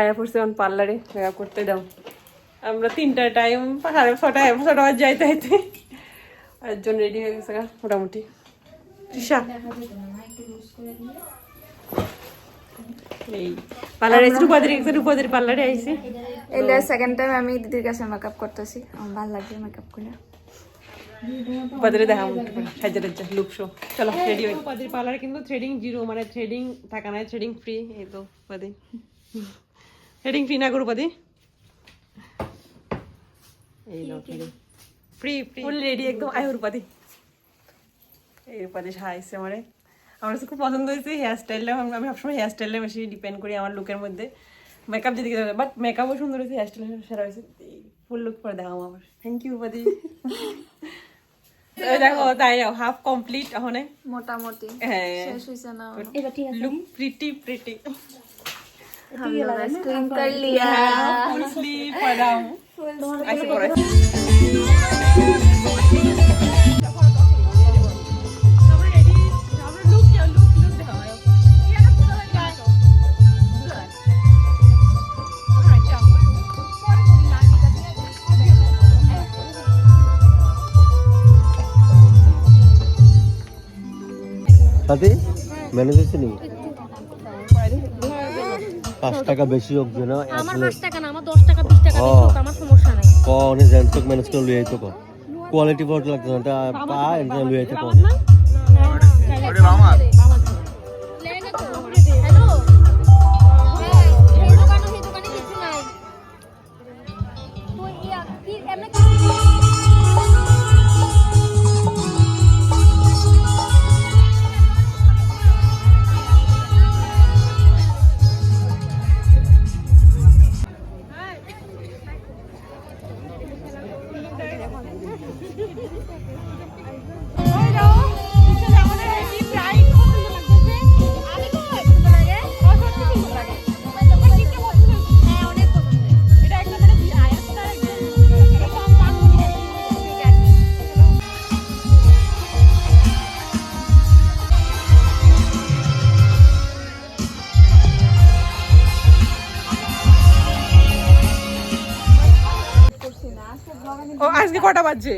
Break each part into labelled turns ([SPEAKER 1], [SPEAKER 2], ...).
[SPEAKER 1] আয়া পড়ছে এখন পার্লারে মেকআপ করতে দাও। আমরা তিনটা টাইম সাড়ে ছটা ছটা বাজে যাইতে যাইতে। একজন রেডি হয়ে গেছে মোটামুটি। তৃষা। এই পার্লারে আইসি রূপাদের একজন রূপাদের পার্লারে আইসি
[SPEAKER 2] এটা সেকেন্ড টাইম আমি দিদির কাছে মেকআপ করতেছি। আমার ভালো লাগছে মেকআপ করে।
[SPEAKER 1] দেখা লুক শো চলো রেডি হই পার্লারে কিন্তু থ্রেডিং জিরো মানে থ্রেডিং থাকা নাই থ্রেডিং ফ্রি এই তো থ্রেডিং ফ্রি না গো রূপাদি এই নাও threading free free full ready একদম আয় রূপাদি এই রূপাদি সাহায্যে আমারে আমার কাছে খুব পছন্দ হয়েছে হেয়ার স্টাইলটা আমি সবসময় হেয়ার স্টাইলটা বেশি ডিপেন্ড করি আমার লুকের মধ্যে। মেকআপ যেদিকে বাট মেকআপও সুন্দর হয়েছে হেয়ার স্টাইল সেরা হয়েছে। ফুল লুক পরে দেখাও আমার থ্যাংক ইউ রূপাদি দেখো তাই হাফ কমপ্লিট
[SPEAKER 2] মোটামুটি।
[SPEAKER 1] হ্যাঁ।
[SPEAKER 2] শেষ হয়েছে না।
[SPEAKER 1] লুক প্রিটি প্রিটি
[SPEAKER 2] हम लोग स्क्रीन कर लिया
[SPEAKER 1] ফুল স্লিভ পরাও ऐसे करो
[SPEAKER 3] সাথী ম্যানেজ হয়েছে নি পাঁচ টাকা বেশি হোক যে না
[SPEAKER 4] আমার পাঁচ টাকা না আমার দশ টাকা বিশ টাকা বেশি হোক, আমার সমস্যা নাই
[SPEAKER 3] কনে জ্যানচক ম্যানেজ করে লুই আইতো কো কোয়ালিটি বড় লাগছে না তা পা এনে লুই আইতো কো
[SPEAKER 4] লেগে তো হ্যালো হ্যাঁ, এই দোকানে কিছু নাই তুই এমনি
[SPEAKER 1] আজকে কটা বাজছে?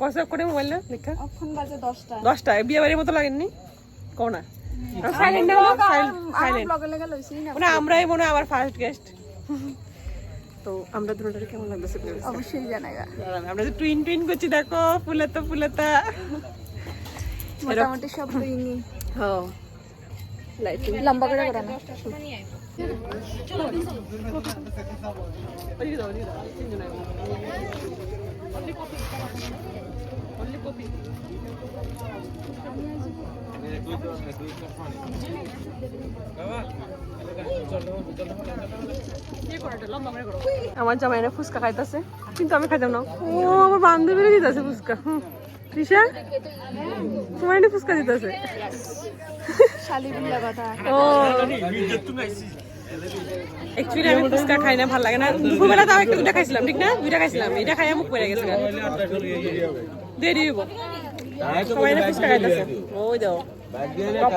[SPEAKER 1] কসব করে মোবাইল লেখা।
[SPEAKER 2] এখন বাজে দশটা।
[SPEAKER 1] দশটা। বিয়ে বাড়ির মতো লাগেননি? কোনা সাইলেন্ট না সাইলেন্ট
[SPEAKER 2] লইছি না
[SPEAKER 1] মানে আমরাই মনে হয় আমার ফার্স্ট গেস্ট তো আমরা দুটোটারে কেমন লাগতেছে
[SPEAKER 2] অবশ্যই জানাগা
[SPEAKER 1] আমরা যে টুইন টুইন করছি দেখো ফুলাতা ফুলাতা।
[SPEAKER 2] মোটামুটি সব
[SPEAKER 1] হ্যাঁ। লাইটিং
[SPEAKER 2] লম্বা করে করা না।
[SPEAKER 1] ওদিকে আমার জামাইরা ফুচকা খাইতেছে কিন্তু আমি খাইতাম না। ও আমার বান্ধবীরা দিতেছে ফুচকা। তৃষা তোমার ফুচকা দিতেছে। ও। অ্যাকচুয়ালি আমি ফুচকা খাই না, ভালো লাগে না। দুপুরবেলা তাও একটা দুটা খাইছিলাম, ঠিক না? দুইটা খাইছিলাম, এটা খাইয়া মুখ পড়ে গেছে দিয়ে দিব সবাই না ফুচকা খাইতেছে। ওই দাও। টপ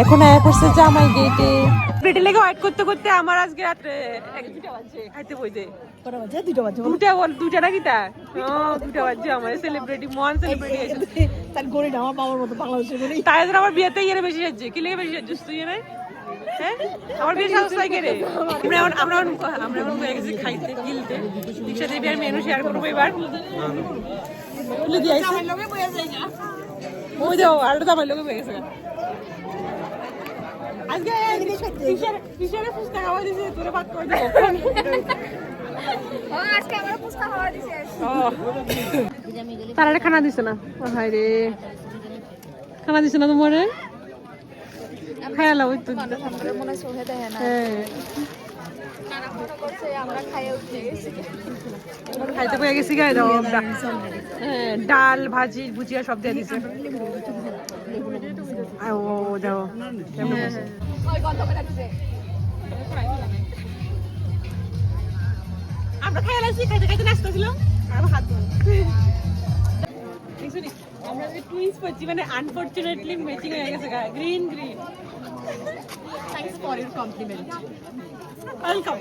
[SPEAKER 1] এখন আয়া করছে জামাই গেটে পেটে লেগে ওয়েট করতে করতে আমার আজকে রাত্রে খাইতে বইতে দুটা বল। দুটা নাকি তা? ও দুটা বাজছে আমার সেলিব্রিটি মহান সেলিব্রিটি আছে।
[SPEAKER 5] তার গড়ি না আমার বাবার মতো বাংলাদেশের গড়ি
[SPEAKER 1] তাই আমার বিয়েতে ইয়ে বেশি যাচ্ছে কি লেগে বেশি তুই এনে হ্যাঁ? আমার বিয়ে সাহস লাগে রে? আমরা এখন আমরা এখন আমরা এখন হয়ে গেছি খাইতে গিলতে। দীক্ষা দেবী আর মেনু শেয়ার করব এবার। তুলে আইসি ওই যাও আর তো আমার লোকে হয়ে গেছে। আজকে কিসের কিসের ফুচকা খাওয়া দিয়েছে তোরে ভাত করে দেবো।
[SPEAKER 2] ও আজকে আমরা ফুচকা খাওয়া দিছে।
[SPEAKER 1] তারা খানা দিছে না? হায় রে। খানা দিছে না তোমার? খায়ালা ওই তো।
[SPEAKER 2] মনে হয় সোহে দেয় না।
[SPEAKER 4] করছে আমরা খাইয়ে উঠে গেছি
[SPEAKER 1] খাইতে পেয়ে গেছি গায়ে দাও হ্যাঁ ডাল ভাজি ভুজিয়া সব দিয়ে দিছে। ও ও, দাও কেমন বসে?
[SPEAKER 4] ওই গন্ধ করে দিছে
[SPEAKER 1] আমরা খাই লাগছি খাইতে খাইতে নাচতে ছিলাম আর হাত? আমরা যে টুইন্স পাচ্ছি মানে আনফরচুনেটলি ম্যাচিং হয়ে গেছে green green thanks for your compliment welcome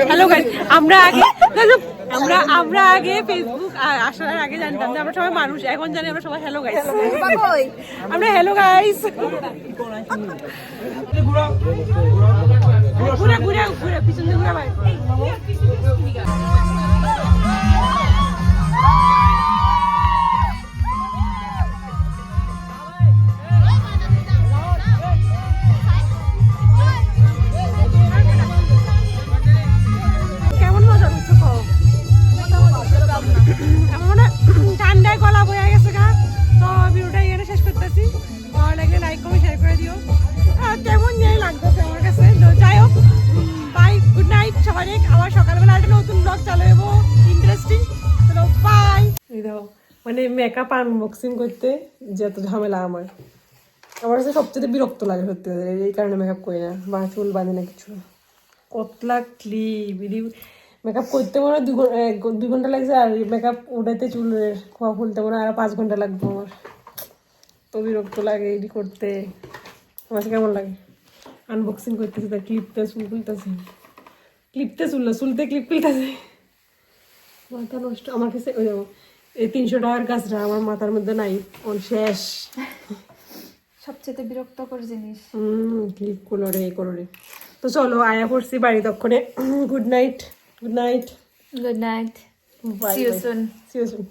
[SPEAKER 1] hello আমরা আগে আমরা আমরা আগে ফেসবুক আসার আগে জানতাম যে আমরা সবাই মানুষ এখন জানি আমরা সবাই হ্যালো গাইস আমরা হ্যালো গাইস ঘুরে ঘুরে ঘুরে পিছন ঘুরে সবাই আবার সকালবেলা একটা নতুন ব্লগ চালু হব ইন্টারেস্টিং চলো বাই মানে মেকআপ আনবক্সিং করতে যত ঝামেলা আমার। আমার কাছে সবচেয়ে বিরক্ত লাগে সত্যি কথা, এই কারণে মেকআপ করি না। বা চুল বাঁধি না কিছু। কতলা ক্লিপ ইদি মেকআপ করতে মনে হয় দুই ঘণ্টা লাগছে আর মেকআপ উঠাইতে চুলের খোয়া খুলতে মনে হয় আর পাঁচ ঘণ্টা লাগবে আমার। তো বিরক্ত লাগে এডি করতে। আমার কেমন লাগে? আনবক্সিং করতেছি তার ক্লিপতে চুল খুলতেছে। ক্লিপতে চুল না চুলতে ক্লিপ খুলতেছে মাথা নষ্ট আমার কাছে ওই এই তিনশো টাকার কাজটা আমার মাথার মধ্যে নাই অন শেষ।
[SPEAKER 2] সবচেয়ে বিরক্তকর জিনিস।
[SPEAKER 1] হুম ক্লিপ করল রে এ করো রে। তো চলো আয়া পড়ছি বাড়ি তক্ষণে। Good night good night.
[SPEAKER 2] Good night.
[SPEAKER 1] Bye
[SPEAKER 2] see you soon
[SPEAKER 1] see you soon